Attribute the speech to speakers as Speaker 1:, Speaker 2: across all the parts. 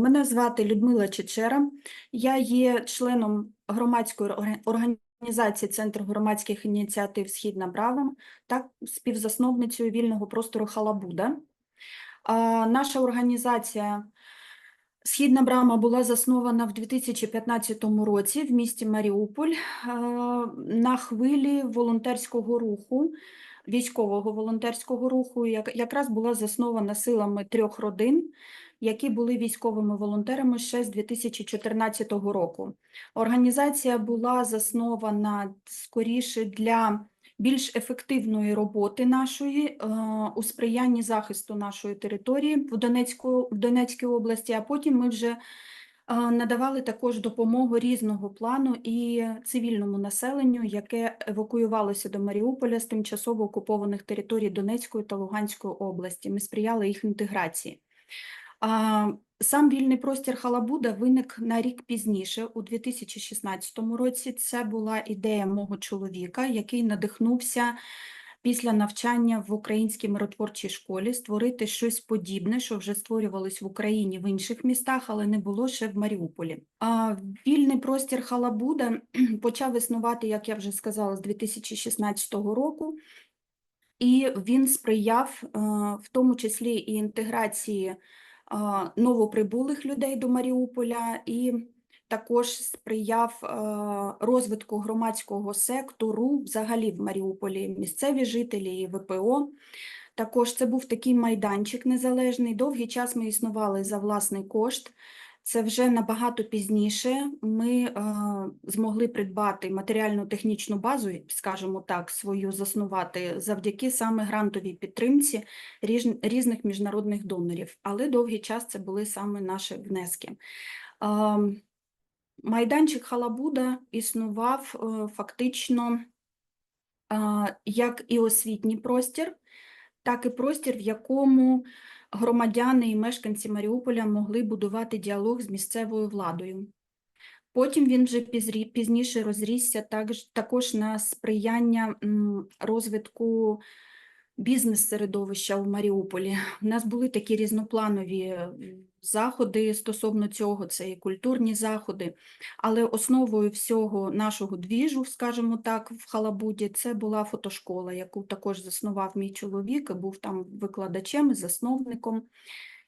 Speaker 1: Мене звати Людмила Чечера. Я є членом громадської організації Центр громадських ініціатив Східна Брава та співзасновницею вільного простору Халабуда. Наша організація Східна Брама була заснована в 2015 році в місті Маріуполь на хвилі волонтерського руху, військового волонтерського руху, як- якраз була заснована силами трьох родин, які були військовими волонтерами ще з 2014 року. Організація була заснована скоріше для більш ефективної роботи нашої е, у сприянні захисту нашої території в Донецьку, в Донецькій області, а потім ми вже надавали також допомогу різного плану і цивільному населенню, яке евакуювалося до Маріуполя з тимчасово окупованих територій Донецької та Луганської області. Ми сприяли їх інтеграції. Сам вільний простір Халабуда виник на рік пізніше, у 2016 році. Це була ідея мого чоловіка, який надихнувся після навчання в українській миротворчій школі створити щось подібне, що вже створювалось в Україні в інших містах, але не було ще в Маріуполі. А вільний простір Халабуда почав існувати, як я вже сказала, з 2016 року. І він сприяв е, в тому числі і інтеграції новоприбулих людей до Маріуполя і також сприяв розвитку громадського сектору взагалі в Маріуполі, місцеві жителі і ВПО. Також це був такий майданчик незалежний. Довгий час ми існували за власний кошт. Це вже набагато пізніше ми е, змогли придбати матеріально-технічну базу, скажімо так, свою заснувати завдяки саме грантовій підтримці ріж- різних міжнародних донорів. Але довгий час це були саме наші внески. Ем, Майданчик Халабуда існував е, фактично е, як і освітній простір, так і простір, в якому громадяни і мешканці Маріуполя могли будувати діалог з місцевою владою. Потім він вже пізніше розрісся також, на сприяння розвитку бізнес-середовища у Маріуполі. У нас були такі різнопланові заходи стосовно цього, це і культурні заходи, але основою всього нашого двіжу, скажімо так, в Халабуді, це була фотошкола, яку також заснував мій чоловік, був там викладачем і засновником.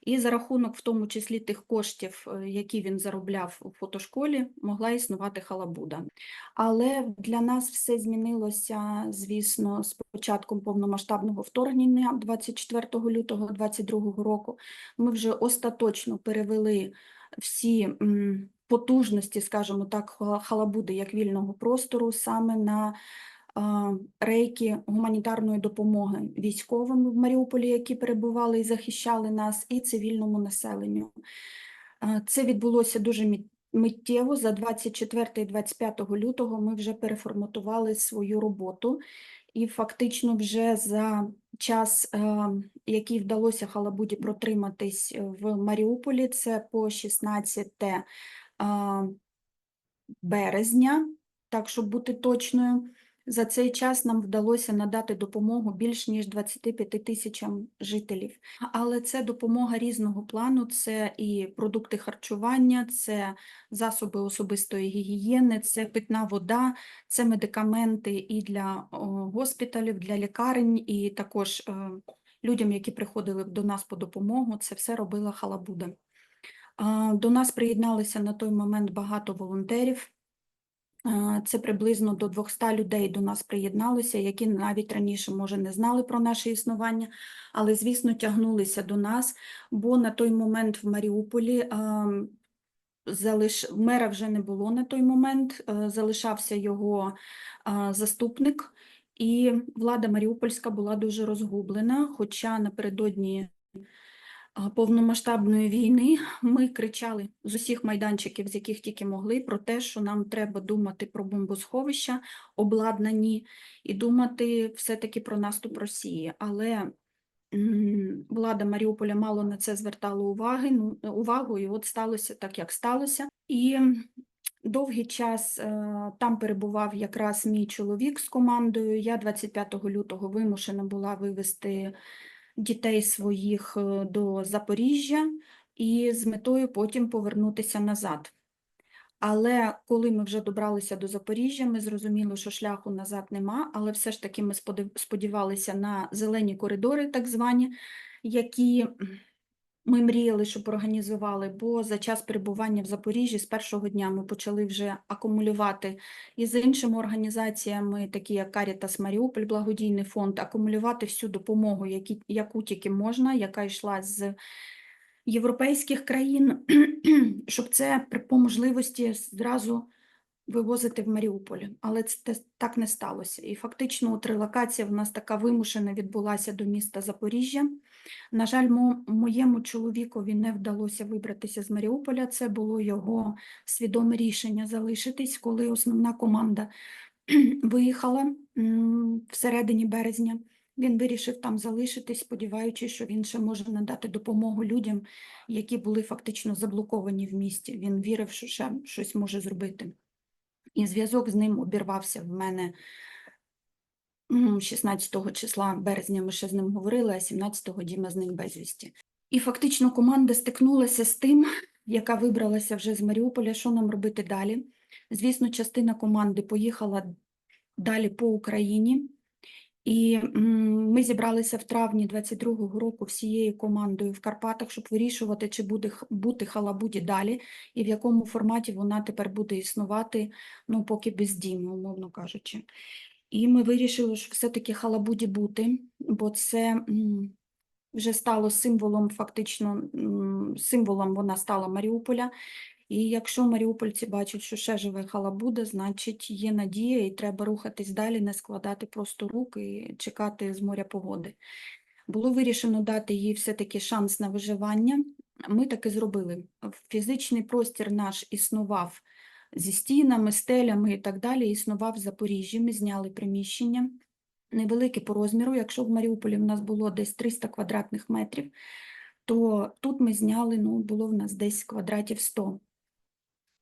Speaker 1: І за рахунок, в тому числі тих коштів, е, які він заробляв у фотошколі, могла існувати халабуда. Але для нас все змінилося, звісно, з початком повномасштабного вторгнення 24 лютого 2022 року. Ми вже остаточно перевели всі потужності, скажімо так, халабуди як вільного простору саме на рейки гуманітарної допомоги військовим в Маріуполі, які перебували і захищали нас, і цивільному населенню. Це відбулося дуже миттєво. За 24 і 25 лютого ми вже переформатували свою роботу. І фактично вже за час, е, який вдалося Халабуді протриматись в Маріуполі, це по 16 е, березня, так щоб бути точною, за цей час нам вдалося надати допомогу більш ніж 25 тисячам жителів. Але це допомога різного плану: це і продукти харчування, це засоби особистої гігієни, це питна вода, це медикаменти і для госпіталів, для лікарень, і також е, людям, які приходили до нас по допомогу. Це все робила Халабуда. До нас приєдналися на той момент багато волонтерів. А, Це приблизно до 200 людей до нас приєдналося, які навіть раніше, може, не знали про наше існування, але, звісно, тягнулися до нас, бо на той момент в Маріуполі а, залиш... мера вже не було на той момент, е, залишався його а, заступник, і влада Маріупольська була дуже розгублена, хоча напередодні повномасштабної війни ми кричали з усіх майданчиків, з яких тільки могли, про те, що нам треба думати про бомбосховища обладнані і думати все-таки про наступ Росії. Але влада Маріуполя мало на це звертала уваги, ну, увагу, і от сталося так, як сталося. І довгий час е, там перебував якраз мій чоловік з командою. Я 25 лютого вимушена була вивезти дітей своїх е, до Запоріжжя, і з метою потім повернутися назад. Але коли ми вже добралися до Запоріжжя, ми зрозуміли, що шляху назад нема, але все ж таки ми сподівалися на зелені коридори, так звані, які ми мріяли, щоб організували, бо за час перебування в Запоріжжі з першого дня ми почали вже акумулювати і з іншими організаціями, такі як Карітас Маріуполь, благодійний фонд, акумулювати всю допомогу, які, яку тільки можна, яка йшла з європейських країн, щоб це по можливості зразу вивозити в Маріуполь. Але це так не сталося. І фактично от релокація в нас така вимушена відбулася до міста Запоріжжя. На жаль, мо- моєму чоловікові не вдалося вибратися з Маріуполя. Це було його свідоме рішення залишитись, коли основна команда виїхала всередині березня. Він вирішив там залишитись, сподіваючись, що він ще може надати допомогу людям, які були фактично заблоковані в місті. Він вірив, що ще щось може зробити. І зв'язок з ним обірвався в мене 16 числа березня. Ми ще з ним говорили, а 17-го Діма зник безвісті. І фактично команда стикнулася з тим, яка вибралася вже з Маріуполя, що нам робити далі. Звісно, частина команди поїхала далі по Україні. І ми зібралися в травні 22-го року всією командою в Карпатах, щоб вирішувати, чи буде бути халабуді далі, і в якому форматі вона тепер буде існувати, ну, поки без діму, умовно кажучи. І ми вирішили, що все-таки халабуді бути, бо це вже стало символом, фактично, символом вона стала Маріуполя. І якщо маріупольці бачать, що ще живе халабуда, значить є надія і треба рухатись далі, не складати просто рук і чекати з моря погоди. Було вирішено дати їй все-таки шанс на виживання. Ми так і зробили. Фізичний простір наш існував зі стінами, стелями і так далі, існував в Запоріжжі. Ми зняли приміщення невелике по розміру. Якщо в Маріуполі в нас було десь 300 квадратних метрів, то тут ми зняли, ну, було в нас десь квадратів 100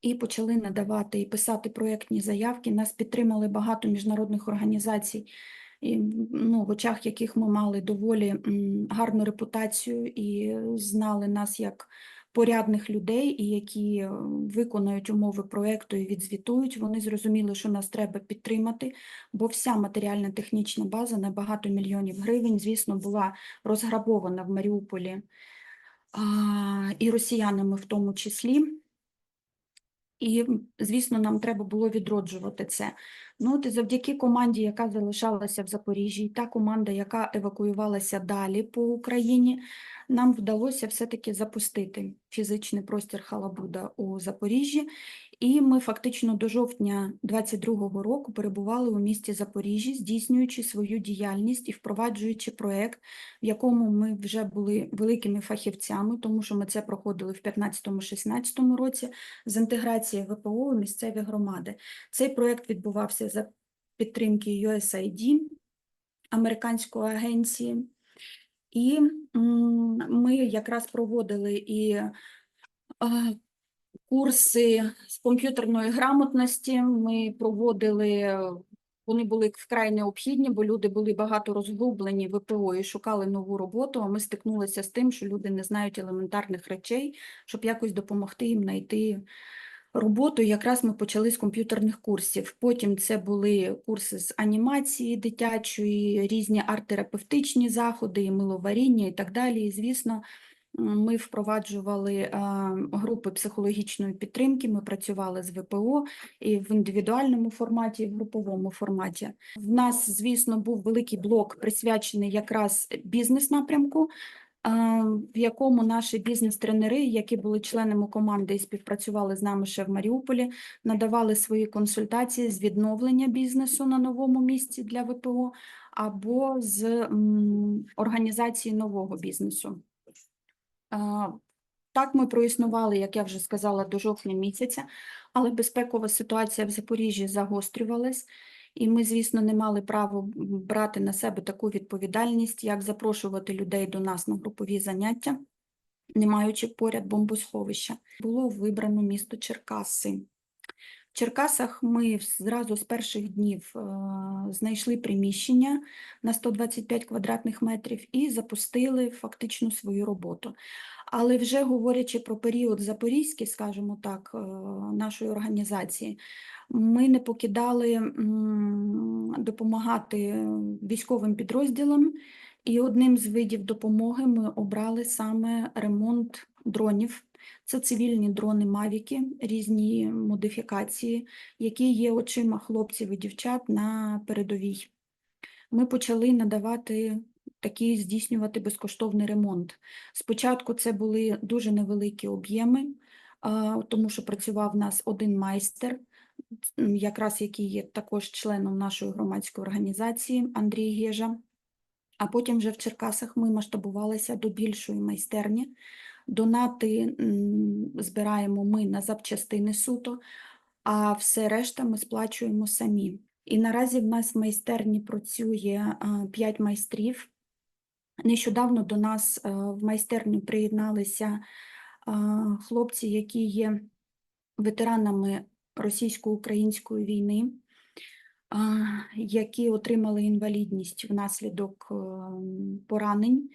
Speaker 1: і почали надавати і писати проєктні заявки. Нас підтримали багато міжнародних організацій, і, ну, в очах яких ми мали доволі гарну репутацію і знали нас як порядних людей, і які виконають умови проекту і відзвітують. Вони зрозуміли, що нас треба підтримати, бо вся матеріальна технічна база на багато мільйонів гривень, звісно, була розграбована в Маріуполі а, і росіянами в тому числі. І, звісно, нам треба було відроджувати це. Ну, от завдяки команді, яка залишалася в Запоріжжі, і та команда, яка евакуювалася далі по Україні, нам вдалося все-таки запустити фізичний простір Халабуда у Запоріжжі. І ми фактично до жовтня 22-го року перебували у місті Запоріжжі, здійснюючи свою діяльність і впроваджуючи проєкт, в якому ми вже були великими фахівцями, тому що ми це проходили в 15-16 році з інтеграції ВПО у місцеві громади. Цей проєкт відбувався за підтримки USAID, американської агенції. І ми якраз проводили і е, курси з комп'ютерної грамотності. Ми проводили, вони були вкрай необхідні, бо люди були багато розгублені ВПО і шукали нову роботу. А ми стикнулися з тим, що люди не знають елементарних речей, щоб якось допомогти їм знайти роботу. Якраз ми почали з комп'ютерних курсів. Потім це були курси з анімації дитячої, різні арт-терапевтичні заходи, миловаріння і так далі. І, звісно, ми впроваджували е, групи психологічної підтримки, ми працювали з ВПО і в індивідуальному форматі, і в груповому форматі. В нас, звісно, був великий блок присвячений якраз бізнес-напрямку, а, в якому наші бізнес-тренери, які були членами команди і співпрацювали з нами ще в Маріуполі, надавали свої консультації з відновлення бізнесу на новому місці для ВПО або з організації нового бізнесу. Так ми проіснували, як я вже сказала, до жовтня місяця, але безпекова ситуація в Запоріжжі загострювалась, і ми, звісно, не мали права брати на себе таку відповідальність, як запрошувати людей до нас на групові заняття, не маючи поряд бомбосховища. Було вибрано місто Черкаси. В Черкасах ми зразу з перших днів е, знайшли приміщення на 125 квадратних метрів і запустили фактично свою роботу. Але вже говорячи про період запорізький, скажімо так, е, нашої організації, ми не покидали допомагати військовим підрозділам, і одним з видів допомоги ми обрали саме ремонт дронів. Це цивільні дрони Мавіки, різні модифікації, які є очима хлопців і дівчат на передовій. Ми почали надавати такий здійснювати безкоштовний ремонт. Спочатку це були дуже невеликі об'єми, тому що працював у нас один майстер, якраз який є також членом нашої громадської організації Андрій Гежа. А потім вже в Черкасах ми масштабувалися до більшої майстерні. Донати збираємо ми на запчастини суто, а все решта ми сплачуємо самі. І наразі в нас в майстерні працює 5 майстрів. Нещодавно до нас е, в майстерню приєдналися хлопці, які є ветеранами російсько-української війни, які отримали інвалідність внаслідок ем, поранень,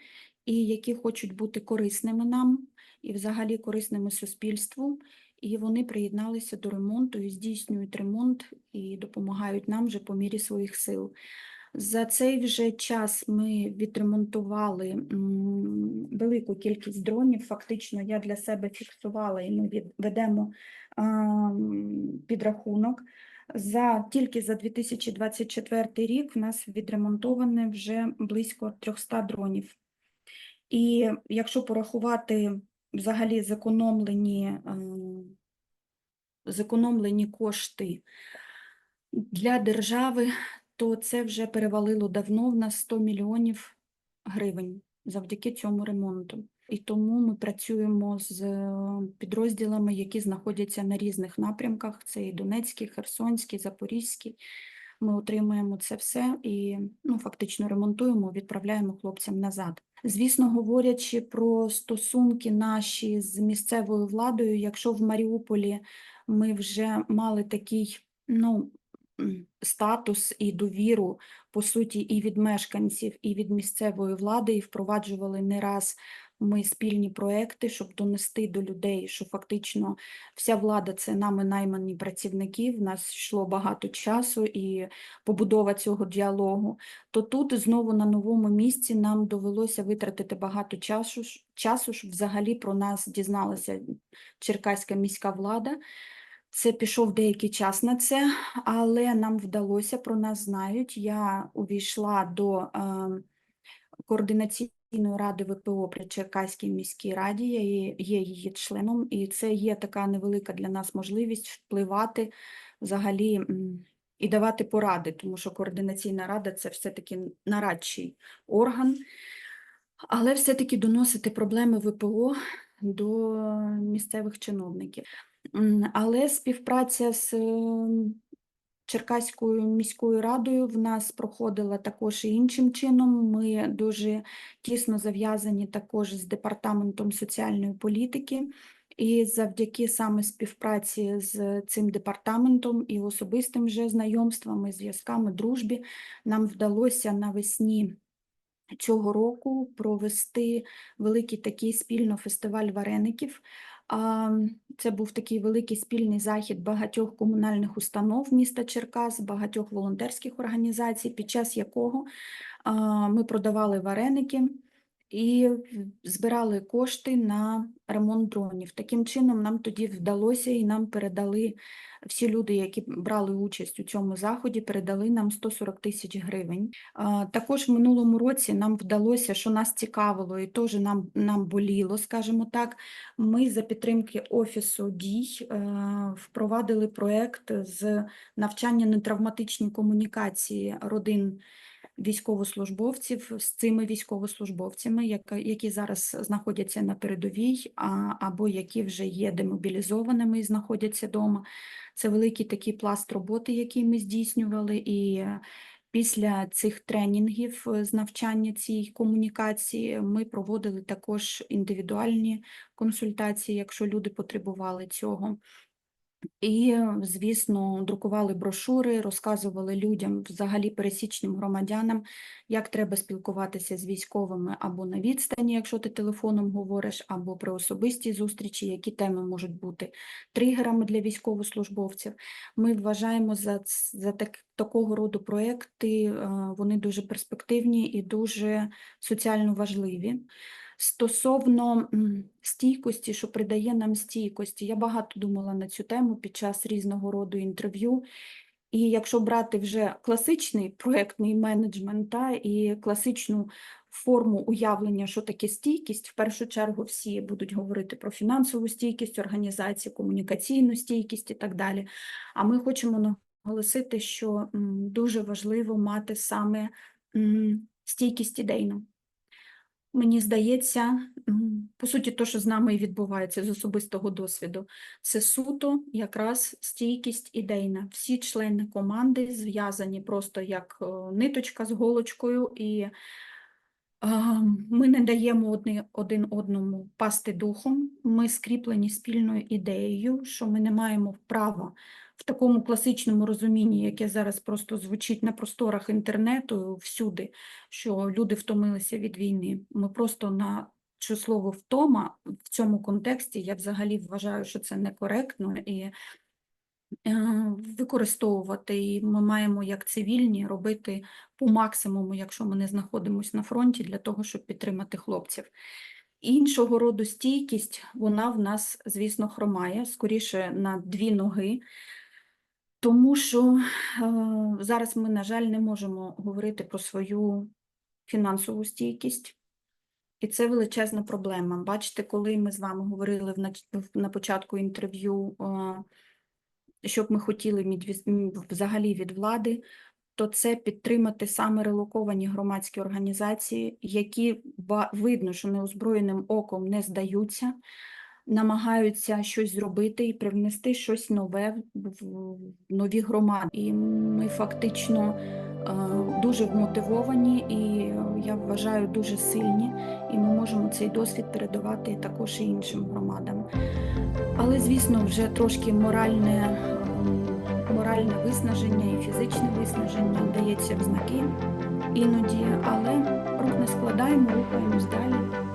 Speaker 1: і які хочуть бути корисними нам і взагалі корисними суспільству. І вони приєдналися до ремонту і здійснюють ремонт і допомагають нам вже по мірі своїх сил. За цей вже час ми відремонтували велику кількість дронів. Фактично, я для себе фіксувала і ми ведемо підрахунок. За тільки за 2024 рік в нас відремонтовано вже близько 300 дронів. І якщо порахувати взагалі зекономлені, ем, зекономлені кошти для держави, то це вже перевалило давно в нас 100 мільйонів гривень завдяки цьому ремонту. І тому ми працюємо з е, підрозділами, які знаходяться на різних напрямках. Це і Донецький, Херсонський, Запорізький. Ми отримуємо це все і ну, фактично ремонтуємо, відправляємо хлопцям назад. Звісно, говорячи про стосунки наші з місцевою владою, якщо в Маріуполі ми вже мали такий ну, статус і довіру, по суті, і від мешканців, і від місцевої влади, і впроваджували не раз ми спільні проекти, щоб донести до людей, що фактично вся влада це нами наймані працівники. В нас йшло багато часу і побудова цього діалогу. То тут знову на новому місці нам довелося витратити багато часу, часу, щоб взагалі про нас дізналася черкаська міська влада. Це пішов деякий час на це, але нам вдалося, про нас знають. Я увійшла до е, координаційної ради ВПО при Черкаській міській раді, я є, її членом, і це є така невелика для нас можливість впливати взагалі і давати поради, тому що координаційна рада це все-таки нарадчий орган, але все-таки доносити проблеми ВПО до місцевих чиновників. Але співпраця з Черкаською міською радою в нас проходила також і іншим чином. Ми дуже тісно зав'язані також з департаментом соціальної політики. І завдяки саме співпраці з цим департаментом і особистим вже знайомствами, зв'язками, дружбі нам вдалося навесні цього року провести великий такий спільно фестиваль вареників. Це був такий великий спільний захід багатьох комунальних установ міста Черкас, багатьох волонтерських організацій, під час якого ми продавали вареники і збирали кошти на ремонт дронів. Таким чином нам тоді вдалося і нам передали всі люди, які брали участь у цьому заході, передали нам 140 тисяч гривень. Також в минулому році нам вдалося, що нас цікавило і теж нам, нам боліло, скажімо так. Ми за підтримки Офісу дій е, впровадили проєкт з навчання нетравматичній комунікації родин військовослужбовців з цими військовослужбовцями, які зараз знаходяться на передовій, або які вже є демобілізованими і знаходяться вдома. Це великий такий пласт роботи, який ми здійснювали, і після цих тренінгів з навчання цій комунікації ми проводили також індивідуальні консультації, якщо люди потребували цього. І, звісно, друкували брошури, розказували людям, взагалі пересічним громадянам, як треба спілкуватися з військовими або на відстані, якщо ти телефоном говориш, або при особистій зустрічі, які теми можуть бути тригерами для військовослужбовців. Ми вважаємо за, за так, такого роду проекти, е, вони дуже перспективні і дуже соціально важливі. Стосовно стійкості, що придає нам стійкості, я багато думала на цю тему під час різного роду інтерв'ю. І якщо брати вже класичний проєктний менеджмент та, і класичну форму уявлення, що таке стійкість, в першу чергу всі будуть говорити про фінансову стійкість організації, комунікаційну стійкість і так далі. А ми хочемо наголосити, що дуже важливо мати саме стійкість ідейну. Мені здається, по суті, то, що з нами і відбувається з особистого досвіду, це суто якраз стійкість ідейна. Всі члени команди зв'язані просто як е, ниточка з голочкою, і а, ми не даємо одни, один одному пасти духом. Ми скріплені спільною ідеєю, що ми не маємо права в такому класичному розумінні, яке зараз просто звучить на просторах інтернету всюди, що люди втомилися від війни. Ми просто на що слово втома в цьому контексті я взагалі вважаю, що це некоректно і е, використовувати. І ми маємо як цивільні робити по максимуму, якщо ми не знаходимося на фронті, для того, щоб підтримати хлопців. Іншого роду стійкість, вона в нас, звісно, хромає, скоріше на дві ноги. Тому що е, зараз ми, на жаль, не можемо говорити про свою фінансову стійкість, і це величезна проблема. Бачите, коли ми з вами говорили на початку інтерв'ю, е, що б ми хотіли взагалі від влади, то це підтримати саме релоковані громадські організації, які ба- видно, що неозброєним оком не здаються, намагаються щось зробити і привнести щось нове в нові громади. І ми фактично е, дуже вмотивовані і я вважаю дуже сильні, і ми можемо цей досвід передавати також і іншим громадам. Але, звісно, вже трошки моральне, ем, моральне виснаження і фізичне виснаження дається в знаки іноді, але рук не складаємо, рухаємось далі.